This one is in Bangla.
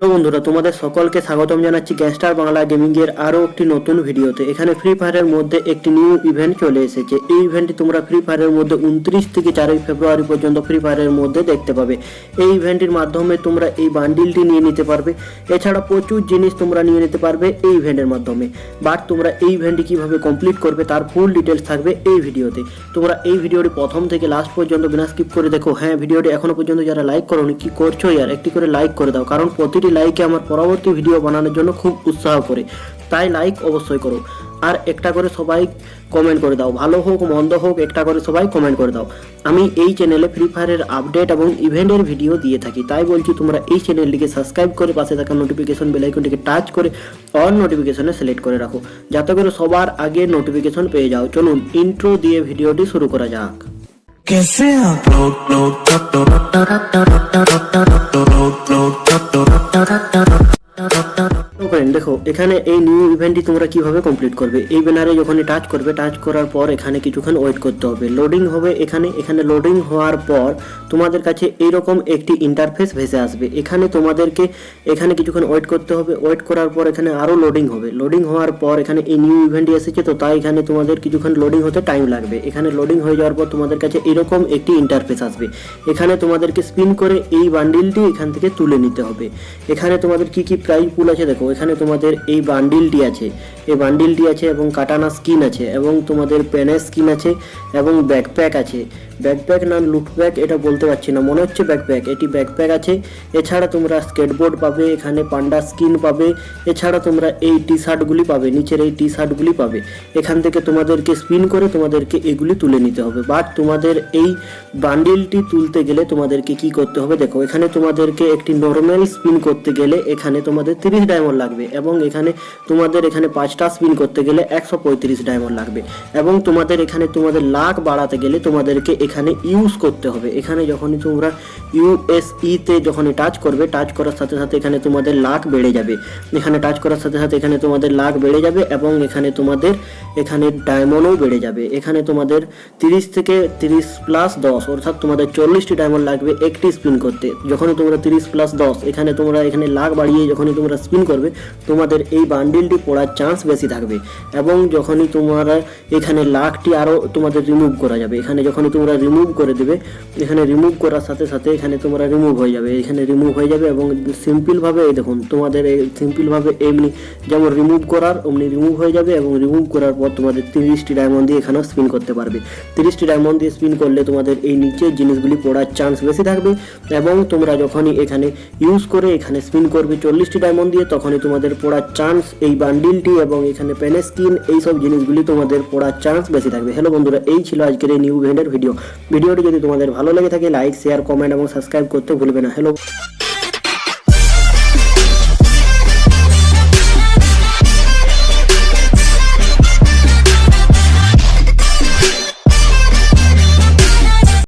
হ্যালো বন্ধুরা, তোমাদের সকলকে স্বাগতম জানাচ্ছি গ্যাংস্টার বাংলা গেমিং এর আরও একটি নতুন ভিডিওতে। এখানে ফ্রি ফায়ারের মধ্যে একটি নিউ ইভেন্ট চলে এসেছে। এই ইভেন্টটি তোমরা ফ্রি ফায়ারের মধ্যে উনত্রিশ থেকে চারই ফেব্রুয়ারি পর্যন্ত ফ্রি ফায়ারের মধ্যে দেখতে পাবে। এই ইভেন্টটির মাধ্যমে তোমরা এই বান্ডিলটি নিয়ে নিতে পারবে। এছাড়া প্রচুর জিনিস তোমরা নিয়ে নিতে পারবে এই ইভেন্টের মাধ্যমে। বাট তোমরা এই ইভেন্টটি কীভাবে কমপ্লিট করবে তার ফুল ডিটেলস থাকবে এই ভিডিওতে। তোমরা এই ভিডিওটি প্রথম থেকে লাস্ট পর্যন্ত বিনা স্কিপ করে দেখো। হ্যাঁ ভিডিওটি এখনও পর্যন্ত যারা লাইক করোনি, কি করছ ইয়ার? একটি করে লাইক করে দাও। কারণ প্রতিটি লাইকে আমার পরবর্তী ভিডিও বানানোর জন্য খুব উৎসাহ করে তাই লাইক অবশ্যই করো আর একটা করে সবাই কমেন্ট করে দাও ভালো হোক মন্দ হোক একটা করে সবাই কমেন্ট করে দাও আমি এই চ্যানেলে ফ্রি ফায়ারের আপডেট এবং ইভেন্টের ভিডিও দিয়ে থাকি তাই বলছি তোমরা এই চ্যানেলটিকে সাবস্ক্রাইব করে পাশে থাকা নোটিফিকেশন বেলাইকনটিকে টাচ করে অল নোটিফিকেশনে সিলেক্ট করে রাখো যাতে করে সবার আগে নোটিফিকেশন পেয়ে যাও চলুন ইন্ট্রো দিয়ে ভিডিওটি শুরু করা যাক कैसे आप ফ্রেন্ড দেখো, এখানে এই নিউ ইভেন্টটি তোমরা কীভাবে কমপ্লিট করবে? এই ব্যানারে যখনই টাচ করবে টাচ করার পর এখানে কিছুক্ষণ ওয়েট করতে হবে। লোডিং হবে এখানে এখানে লোডিং হওয়ার পর তোমাদের কাছে এইরকম একটি ইন্টারফেস ভেসে আসবে। এখানে তোমাদেরকে, এখানে কিছুক্ষণ ওয়েট করতে হবে। ওয়েট করার পর এখানে আরও লোডিং হবে। লোডিং হওয়ার পর এখানে এই নিউ ইভেন্টটি এসেছে, তো তাই এখানে তোমাদের কিছুক্ষণ লোডিং হতে টাইম লাগবে। এখানে লোডিং হয়ে যাওয়ার পর তোমাদের কাছে এরকম একটি ইন্টারফেস আসবে। এখানে তোমাদেরকে স্পিন করে এই বান্ডিলটি এখান থেকে তুলে নিতে হবে। এখানে তোমাদের কি কি প্রাইস পুল আছে, দেখো, এখানে তোমাদের এই বান্ডিলটি আছে। এই বান্ডিলটি আছে এবং কাটানা স্কিন আছে এবং তোমাদের প্যানের স্কিন আছে এবং ব্যাকপ্যাক আছে। ব্যাকপ্যাক না লুটপ্যাক এটা বলতে পারছি না। মনে হচ্ছে ব্যাকপ্যাক এটি ব্যাকপ্যাক আছে। এছাড়া তোমরা স্কেটবোর্ড পাবে, এখানে পান্ডা স্কিন পাবে। এছাড়া তোমরা এই টি শার্টগুলি পাবে, নিচের এই টি শার্টগুলি পাবে। এখান থেকে তোমাদেরকে স্পিন করে তোমাদেরকে এগুলি তুলে নিতে হবে। বাট তোমাদের এই বান্ডিলটি তুলতে গেলে তোমাদেরকে কি করতে হবে? দেখো, এখানে তোমাদেরকে একটি নর্মাল স্পিন করতে গেলে এখানে তোমাদের তিরিশ ডায়মন্ড লাগবে এবং এখানে তোমাদের এখানে পাঁচটা স্পিন করতে গেলে একশো পঁয়ত্রিশ ডায়মন্ড লাগবে। এবং তোমাদের এখানে তোমাদের লাখ বাড়াতে গেলে তোমাদেরকে এখানে ইউজ করতে হবে। এখানে যখনই তোমরা ইউএসই তে যখনই টাচ করবে টাচ করার সাথে সাথে এখানে তোমাদের লাখ বেড়ে যাবে। এখানে টাচ করার সাথে সাথে এখানে তোমাদের লাখ বেড়ে যাবে এবং এখানে তোমাদের, এখানে ডায়মন্ডও বেড়ে যাবে। এখানে তোমাদের তিরিশ থেকে তিরিশ প্লাস দশ, অর্থাৎ তোমাদের চল্লিশটি ডায়মন্ড লাগবে একটি স্পিন করতে। যখনই তোমরা তিরিশ প্লাস দশ, এখানে তোমরা, এখানে লাখ বাড়িয়ে যখনই তোমরা স্পিন করবে, তোমাদের এই বান্ডিলটি পড়ার চান্স বেশি থাকবে। এবং যখনই তোমরা, এখানে লাখটি আরও তোমাদের রিমুভ করা যাবে। এখানে যখনই তোমরা রিমুভ করে দেবে। এখানে রিমুভ করার সাথে সাথে এখানে তোমরা রিমুভ হয়ে যাবে। এখানে রিমুভ হয়ে যাবে এবং সিম্পলভাবে এই দেখুন, তোমাদের এই সিম্পলভাবে এমনি যেমন রিমুভ করার, অমনি রিমুভ হয়ে যাবে এবং রিমুভ করার পর তোমাদের তিরিশটি ডায়মন্ড দিয়ে এখানেও স্পিন করতে পারবে। তিরিশটি ডায়মন্ড দিয়ে স্পিন করলে তোমাদের এই নিচের জিনিসগুলি পড়ার চান্স বেশি থাকবে এবং তোমরা যখনই এখানে ইউজ করে এখানে স্পিন করবে চল্লিশটি ডায়মন্ড দিয়ে, তখনই তোমাদের পড়ার চান্স এই বান্ডিলটি এবং এখানে পেনে স্কিন এইসব জিনিসগুলি তোমাদের পড়ার চান্স বেশি থাকবে। হ্যালো বন্ধুরা, এই ছিল আজকের এই নিউ ইভেন্টের ভিডিও ভিডিওটি যদি তোমাদের ভালো লেগে থাকে লাইক শেয়ার কমেন্ট এবং সাবস্ক্রাইব করতে ভুলবে না। হ্যালো